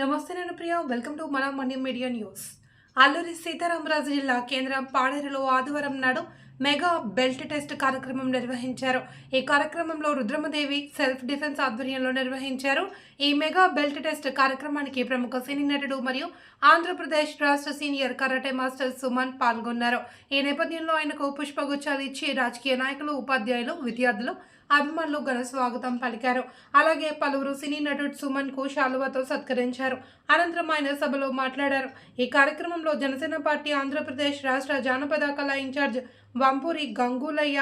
నమస్తే నేను Priya. Welcome to మన money media news. Alluri Sitaramaraju జిల్లా కేంద్రం పాడేరులో ఆదివారం నాడు మెగా బెల్ట్ టెస్ట్ కార్యక్రమం నిర్వహించారు. ఈ కార్యక్రమంలో రుద్రమదేవి సెల్ఫ్ డిఫెన్స్ ఆధ్వర్యంలో నిర్వహించారు. ఈ మెగా బెల్ట్ టెస్ట్ కార్యక్రమానికి ప్రముఖ సినీ నటుడు మరియు ఆంధ్రప్రదేశ్ రాష్ట్ర సీనియర్ కరాటే మాస్టర్ సుమన్ పాల్గొన్నారు. ఈ నేపథ్యంలో ఆయనకు పుష్పగుచ్చాలు ఇచ్చి రాజకీయ నాయకులు ఉపాధ్యాయులు విద్యార్థులు అభిమానులు ఘన స్వాగతం పలికారు. అలాగే పలువురు సినీ నటుడు సుమన్కు శాలువతో సత్కరించారు. అనంతరం ఆయన సభలో మాట్లాడారు. ఈ కార్యక్రమంలో జనసేన పార్టీ ఆంధ్రప్రదేశ్ రాష్ట్ర జానపద కళా incharge Vampuri Gangulayya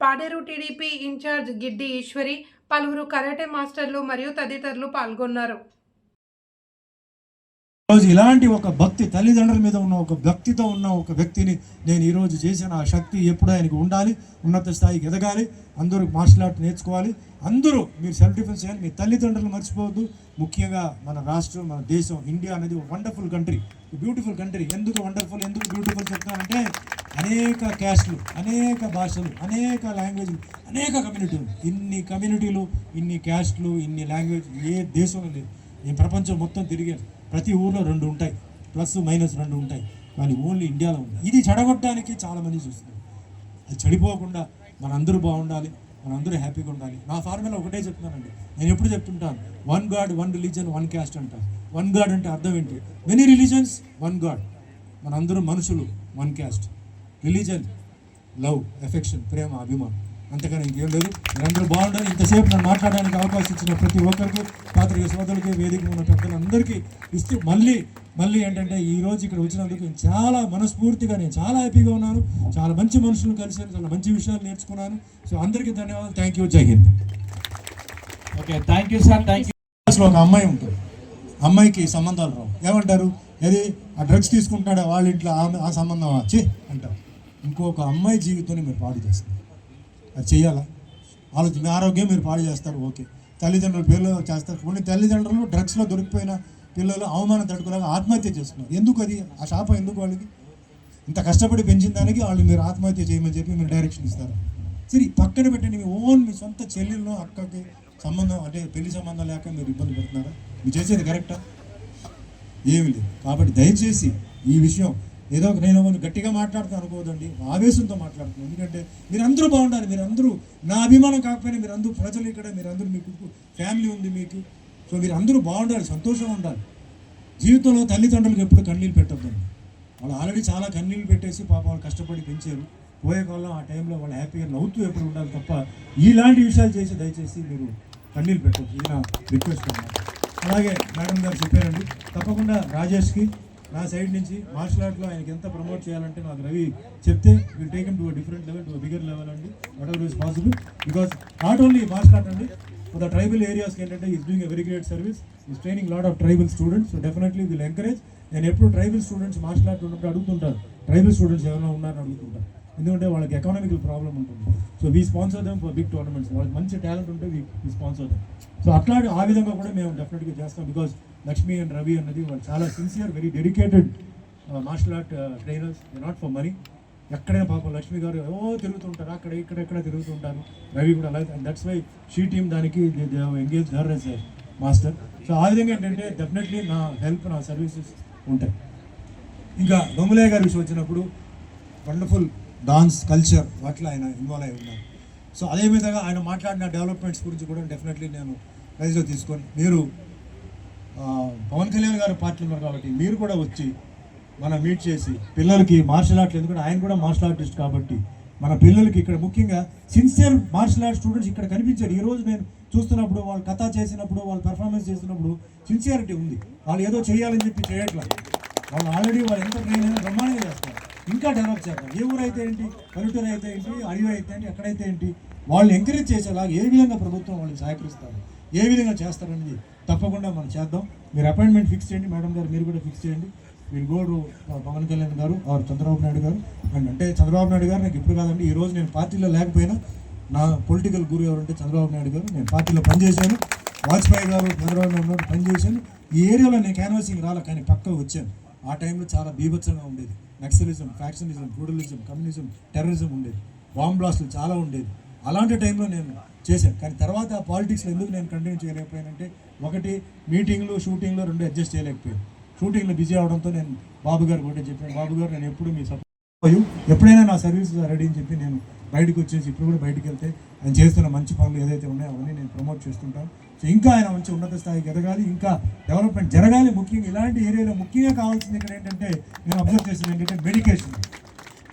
Paderu TDP incharge Giddi Eswari పలువురు కరాటే మాస్టర్లు మరియు తదితరులు పాల్గొన్నారు. ఈరోజు ఇలాంటి ఒక భక్తి తల్లిదండ్రుల మీద ఉన్న ఒక భక్తితో ఉన్న ఒక వ్యక్తిని నేను ఈరోజు చేసిన ఆ శక్తి ఎప్పుడు ఆయనకు ఉండాలి ఉన్నత స్థాయికి ఎదగాలి అందరూ మార్షల్ ఆర్ట్ నేర్చుకోవాలి. అందరూ మీరు సెల్ఫ్ డిఫెన్స్ చేయాలి మీ తల్లిదండ్రులు మర్చిపోవద్దు. ముఖ్యంగా మన రాష్ట్రం మన దేశం ఇండియా అనేది ఒక వండర్ఫుల్ కంట్రీ బ్యూటిఫుల్ కంట్రీ ఎందుకు వండర్ఫుల్ ఎందుకు బ్యూటిఫుల్ చెప్తానంటే అనేక క్యాస్ట్లు అనేక భాషలు అనేక లాంగ్వేజ్లు అనేక కమ్యూనిటీలు ఇన్ని కమ్యూనిటీలు ఇన్ని క్యాస్ట్లు ఇన్ని లాంగ్వేజ్ ఏ దేశం లేదు. నేను ప్రపంచం మొత్తం తిరిగాను ప్రతి ఊర్లో రెండు ఉంటాయి. ప్లస్ మైనస్ రెండు ఉంటాయి. కానీ ఓన్లీ ఇండియాలో ఉంది. ఇది చెడగొట్టడానికి చాలామంది చూస్తున్నారు. అది చెడిపోకుండా మనందరూ బాగుండాలి మనందరూ హ్యాపీగా ఉండాలి. నా ఫార్ములా ఒకటే చెప్తున్నానండి. నేను ఎప్పుడు చెప్తుంటాను? One god one religion one caste అంటారు. వన్ గాడ్ అంటే అర్థం ఏంటి? మెనీ రిలీజన్స్ వన్ గాడ్ మనందరూ మనుషులు one caste religion love affection ప్రేమ అభిమానం. అంతకని ఇంకేం లేదు. మీరందరూ బాగుండాలి. ఇంతసేపు నన్ను మాట్లాడడానికి అవకాశం ఇచ్చిన ప్రతి ఒక్కరికి పాత్రిక సోదరులకి వేదిక ఉన్న పెద్దలందరికీ ఇస్తూ మళ్ళీ మళ్ళీ ఏంటంటే ఈ రోజు ఇక్కడ వచ్చినందుకు నేను చాలా మనస్ఫూర్తిగా నేను చాలా హ్యాపీగా ఉన్నాను. చాలా మంచి మనుషులను కలిసాను చాలా మంచి విషయాలు నేర్చుకున్నాను. సో అందరికీ ధన్యవాదాలు. Thank you Jai Hind okay thank you sir thank you క్లాస్లో ఒక అమ్మాయి ఉంటుంది. అమ్మాయికి సంబంధాలు రావు. ఏమంటారు? ఏది? ఆ డ్రగ్స్ తీసుకుంటాడా వాళ్ళ ఇంట్లో? ఆమె ఆ సంబంధం వచ్చి అంటారు. ఇంకొక అమ్మాయి జీవితాన్ని మీరు పాడు చేస్తారు. అది చెయ్యాలా ఆలోచన మీ ఆరోగ్యం మీరు పాడు చేస్తారు ఓకే. తల్లిదండ్రులు పిల్లలు చేస్తారు. కొన్ని తల్లిదండ్రులు డ్రగ్స్లో దొరికిపోయిన పిల్లలు అవమానం తడుకులాగా ఆత్మహత్య చేస్తున్నారు. ఎందుకు అది? ఆ శాపం ఎందుకు వాళ్ళకి? ఇంత కష్టపడి పెంచిన దానికి వాళ్ళు మీరు ఆత్మహత్య చేయమని చెప్పి మీరు డైరెక్షన్ ఇస్తారు. సరే పక్కన పెట్టండి. మీ ఓన్ మీ సొంత చెల్లెల్లో అక్కకి సంబంధం అంటే పెళ్ళి సంబంధం లేక మీరు ఇబ్బంది పెడుతున్నారా? మీరు చేసేది కరెక్టా ఏమి లేదు. కాబట్టి దయచేసి ఈ విషయం ఏదో ఒక నేను గట్టిగా మాట్లాడుతూ అనుకోదండి ఆవేశంతో మాట్లాడుతున్నాను. ఎందుకంటే మీరందరూ బాగుండాలి మీరందరూ నా అభిమానం కాకపోయినా మీరందరూ ప్రజలు ఇక్కడ మీరందరూ మీకు ఫ్యామిలీ ఉంది మీకు. సో మీరు అందరూ బాగుండాలి సంతోషంగా ఉండాలి. జీవితంలో తల్లిదండ్రులకు ఎప్పుడు కన్నీళ్ళు పెట్టద్దండి. వాళ్ళు ఆల్రెడీ చాలా కన్నీళ్ళు పెట్టేసి పాప వాళ్ళు కష్టపడి పెంచారు. పోయే కాలం ఆ టైంలో వాళ్ళు హ్యాపీగా నవ్వుతూ ఎప్పుడు ఉండాలి తప్ప ఇలాంటి విషయాలు చేసి దయచేసి మీరు కన్నీళ్ళు పెట్టొద్దు. ఇది నా రిక్వెస్ట్ అన్నమాట. అలాగే మేడం గారు చెప్పారండి తప్పకుండా రాజేష్కి నా సైడ్ నుంచి మార్షల్ ఆర్ట్లో ఆయనకి ఎంత ప్రమోట్ చేయాలంటే నాకు రవి చెప్తే will take to different level to bigger level అండి. Whatever is possible because not only martial art అండి ఫర్ ద ట్రైబల్ ఏరియాస్కి ఏంటంటే is doing a very great service is training lot of tribal students so definitely will encourage నేను ఎప్పుడు tribal students martial art ఉన్నప్పుడు అడుగుతుంటాను. Tribal students ఎవరైనా ఉన్నారని అడుగుతుంటాను. ఎందుకంటే వాళ్ళకి ఎకనామికల్ ప్రాబ్లం ఉంటుంది. So we sponsor them for big tournaments వాళ్ళకి మంచి టాలెంట్ ఉంటే వీ స్పాన్సర్ దెమ్ సో అట్లా ఆ విధంగా కూడా మేము డెఫినెట్గా చేస్తాం. బికాస్ లక్ష్మి అండ్ రవి అన్నది వాళ్ళు చాలా sincere very dedicated martial art trainers not for money ఎక్కడైనా పాపం లక్ష్మి గారు ఓ తిరుగుతుంటారు. అక్కడ ఇక్కడ ఎక్కడ తిరుగుతుంటారు. రవి కూడా అలాగే దట్స్ వై షీ టీమ్ దానికి engage her as master so ఆ విధంగా ఏంటంటే డెఫినెట్లీ నా హెల్ప్ నా సర్వీసెస్ ఉంటాయి. ఇంకా దొంగలయ్య గారి విషయం వచ్చినప్పుడు వండర్ఫుల్ డాన్స్ కల్చర్ వాటిలో ఆయన ఇన్వాల్వ్ అయి ఉన్నారు. సో అదే విధంగా ఆయన మాట్లాడిన డెవలప్మెంట్స్ గురించి కూడా డెఫినెట్లీ నేను ప్రైజ్లో తీసుకొని మీరు పవన్ కళ్యాణ్ గారు పార్టీ ఉన్నారు కాబట్టి మీరు కూడా వచ్చి మనం మీట్ చేసి పిల్లలకి మార్షల్ ఆర్ట్లు ఎందుకంటే ఆయన కూడా మార్షల్ ఆర్టిస్ట్ కాబట్టి మన పిల్లలకి ఇక్కడ ముఖ్యంగా సిన్సియర్ మార్షల్ ఆర్ట్ స్టూడెంట్స్ ఇక్కడ కనిపించారు. ఈరోజు నేను చూస్తున్నప్పుడు వాళ్ళు కథ చేసినప్పుడు వాళ్ళు పెర్ఫార్మెన్స్ చేసినప్పుడు సిన్సియారిటీ ఉంది. వాళ్ళు ఏదో చేయాలని చెప్పి చేయట్లేదు వాళ్ళు ఆల్రెడీ వాళ్ళు ఎంత ట్రైన్ అయినా బ్రహ్మాండంగా చేస్తారు. ఇంకా డెవలప్ చేస్తారు. ఏ ఊరైతే ఏంటి? పల్లెటూరు అయితే ఏంటి? అడవి అయితే ఏంటి? ఎక్కడైతే ఏంటి? వాళ్ళు ఎంకరేజ్ చేసేలాగా ఏ విధంగా ప్రభుత్వం వాళ్ళకి సహకరిస్తారు? ఏ విధంగా చేస్తారనేది తప్పకుండా మనం చేద్దాం. మీరు అపాయింట్మెంట్ ఫిక్స్ చేయండి మేడం గారు మీరు కూడా ఫిక్స్ చేయండి. మీరు గోడు పవన్ కళ్యాణ్ గారు ఆరు చంద్రబాబు నాయుడు గారు. అండ్ అంటే చంద్రబాబు నాయుడు గారు నాకు ఇప్పుడు కాదండి ఈ రోజు నేను పార్టీలో లేకపోయినా నా పొలిటికల్ గురు ఎవరంటే చంద్రబాబు నాయుడు గారు. నేను పార్టీలో పనిచేశాను. వాజ్పేయి గారు చంద్రబాబు నాయుడు గారు పనిచేశాను. ఈ ఏరియాలో నేను క్యాన్వాసింగ్ రాలే కానీ పక్క వచ్చాను. ఆ టైంలో చాలా బీభత్సంగా ఉండేది. Naxalism factionism feudalism communism terrorism ఉండేది. బాంబ్ బ్లాస్టులు చాలా ఉండేది. అలాంటి టైంలో నేను చేశాను కానీ తర్వాత పాలిటిక్స్లో ఎందుకు నేను కంటిన్యూ చేయలేకపోయానంటే ఒకటి మీటింగ్లు షూటింగ్లు రెండు అడ్జస్ట్ చేయలేకపోయాను. షూటింగ్లో బిజీ అవడంతో నేను బాబు గారు ఒకటే చెప్పాను బాబు గారు నేను ఎప్పుడు మీ సపోర్ట్ ఎప్పుడైనా నా సర్వీస్ రెడీ అని చెప్పి నేను బయటకు వచ్చేసి ఇప్పుడు కూడా బయటకు వెళ్తే ఆయన చేస్తున్న మంచి పనులు ఏదైతే ఉన్నాయో అవన్నీ నేను ప్రమోట్ చేస్తుంటాను. సో ఇంకా ఆయన మంచి ఉన్నత స్థాయికి ఎదగాలి ఇంకా డెవలప్మెంట్ జరగాలి ముఖ్యంగా. ఇలాంటి ఏరియాలో ముఖ్యంగా కావాల్సింది ఇక్కడ ఏంటంటే నేను అబ్జర్వ్ చేసింది ఏంటంటే మెడికేషన్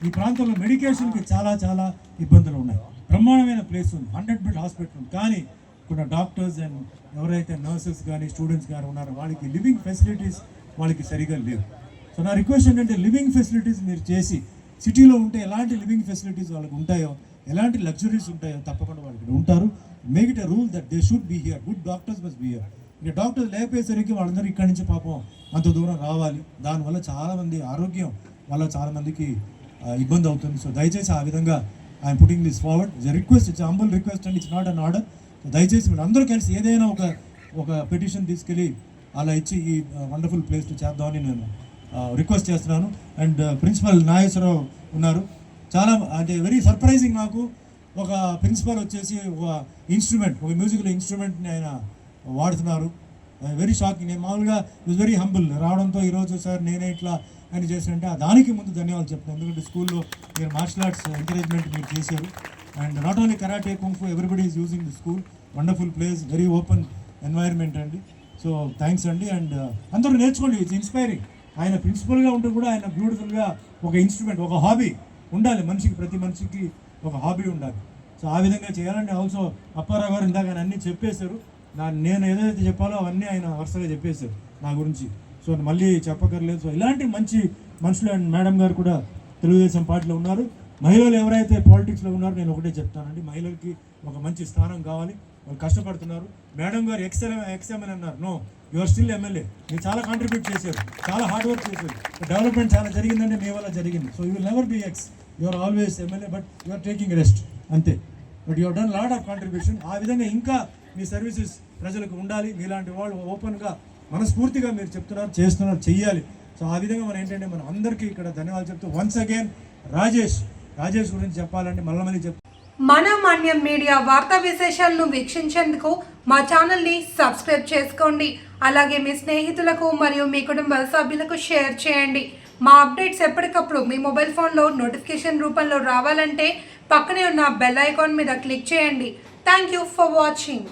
ఈ ప్రాంతంలో మెడికేషన్కి చాలా చాలా ఇబ్బందులు ఉన్నాయి. బ్రహ్మాండమైన ప్లేస్ ఉంది. హండ్రెడ్ బెడ్ హాస్పిటల్ ఉంది. కానీ ఇక్కడ డాక్టర్స్ అండ్ ఎవరైతే నర్సెస్ కానీ స్టూడెంట్స్ కానీ ఉన్నారో వాళ్ళకి లివింగ్ ఫెసిలిటీస్ వాళ్ళకి సరిగా లేవు. సో నా రిక్వెస్ట్ ఏంటంటే లివింగ్ ఫెసిలిటీస్ మీరు చేసి సిటీలో ఉంటే ఎలాంటి లివింగ్ ఫెసిలిటీస్ వాళ్ళకి ఉంటాయో ఎలాంటి లగ్జరీస్ ఉంటాయో తప్పకుండా వాళ్ళకి ఉంటారు. Make it a rule that they should be here good doctors must be here ఇక డాక్టర్స్ లేకపోయేసరికి వాళ్ళందరూ ఇక్కడి నుంచి పాపం అంత దూరం రావాలి. దానివల్ల చాలామంది ఆరోగ్యం వల్ల చాలామందికి ఇబ్బంది అవుతుంది. సో దయచేసి ఆ విధంగా I'm putting this forward it's request it's humble request and it's not an order దయచేసి మీరు అందరూ కలిసి ఏదైనా ఒక ఒక పిటిషన్ తీసుకెళ్ళి అలా ఇచ్చి ఈ వండర్ఫుల్ ప్లేస్ని చేద్దామని నేను రిక్వెస్ట్ చేస్తున్నాను. అండ్ ప్రిన్సిపల్ uh, నాగేశ్వరరావు ఉన్నారు. చాలా అంటే వెరీ సర్ప్రైజింగ్ నాకు ఒక ప్రిన్సిపల్ వచ్చేసి ఒక ఇన్స్ట్రుమెంట్ ఒక మ్యూజికల్ ఇన్స్ట్రుమెంట్ని ఆయన వాడుతున్నారు. వెరీ షాకింగ్ నేను మామూలుగా ఇస్ వెరీ హంబుల్ రావడంతో ఈరోజు సార్ నేనే ఇట్లా అని చేసినంటే ఆ దానికి ముందు ధన్యవాదాలు చెప్తాను. ఎందుకంటే స్కూల్లో మీరు మార్షల్ ఆర్ట్స్ ఎంకరేజ్మెంట్ మీరు చేశారు. And not only karate kung fu everybody is using the school wonderful place very open environment అండి. సో థ్యాంక్స్ అండి. అండ్ uh, అందరూ నేర్చుకోండి. ఇట్స్ ఇన్స్పైరింగ్ ఆయన ప్రిన్సిపల్గా ఉంటూ కూడా ఆయన బ్యూటిఫుల్గా ఒక ఇన్స్ట్రుమెంట్ ఒక హాబీ ఉండాలి. మనిషికి ప్రతి మనిషికి ఒక హాబీ ఉండాలి. సో ఆ విధంగా చేయాలండి. ఆల్సో అప్పారావు గారు ఇందాక అన్నీ చెప్పేశారు. నా నేను ఏదైతే చెప్పాలో అవన్నీ ఆయన వరుసగా చెప్పేశారు నా గురించి. సో మళ్ళీ చెప్పక్కర్లేదు. సో ఇలాంటి మంచి మనుషులు అండ్ మేడం గారు కూడా తెలుగుదేశం పార్టీలో ఉన్నారు. మహిళలు ఎవరైతే పాలిటిక్స్లో ఉన్నారో నేను ఒకటే చెప్తానండి. మహిళలకి ఒక మంచి స్థానం కావాలి. వాళ్ళు కష్టపడుతున్నారు. మేడం గారు ఎక్స్ఎల్ ఎక్స్ఎంఎల్ అన్నారు. నో యువర్ స్టిల్ ఎమ్మెల్యే మీరు చాలా కాంట్రిబ్యూట్ చేశారు. చాలా హార్డ్ వర్క్ చేశారు. డెవలప్మెంట్ చాలా జరిగిందంటే మీ వల్ల జరిగింది. So you will never be ex your always MLA but you are taking rest అంతే. But your done lot of contribution ఆ విధంగా ఇంకా మీ సర్వీసెస్ ప్రజలకు ఉండాలి. మీలాంటి వాళ్ళు ఓపెన్గా మనస్ఫూర్తిగా మీరు చెప్తున్నారు చేస్తున్నారు చెయ్యాలి. సో ఆ విధంగా మనం ఏంటంటే మనం అందరికీ ఇక్కడ ధన్యవాదాలు చెప్తూ వన్స్ అగైన్ రాజేష్ రాజేష్ గురించి చెప్పాలంటే మళ్ళీ మళ్ళీ చెప్ మన మాన్యం మీడియా వార్తా విశేషాలను వీక్షించేందుకు మా ఛానల్ని సబ్స్క్రైబ్ చేసుకోండి. అలాగే మీ స్నేహితులకు మరియు మీ కుటుంబ సభ్యులకు షేర్ చేయండి. మా అప్డేట్స్ ఎప్పటికప్పుడు మీ మొబైల్ ఫోన్లో నోటిఫికేషన్ రూపంలో రావాలంటే పక్కనే ఉన్న బెల్ ఐకాన్ మీద క్లిక్ చేయండి. Thank you for watching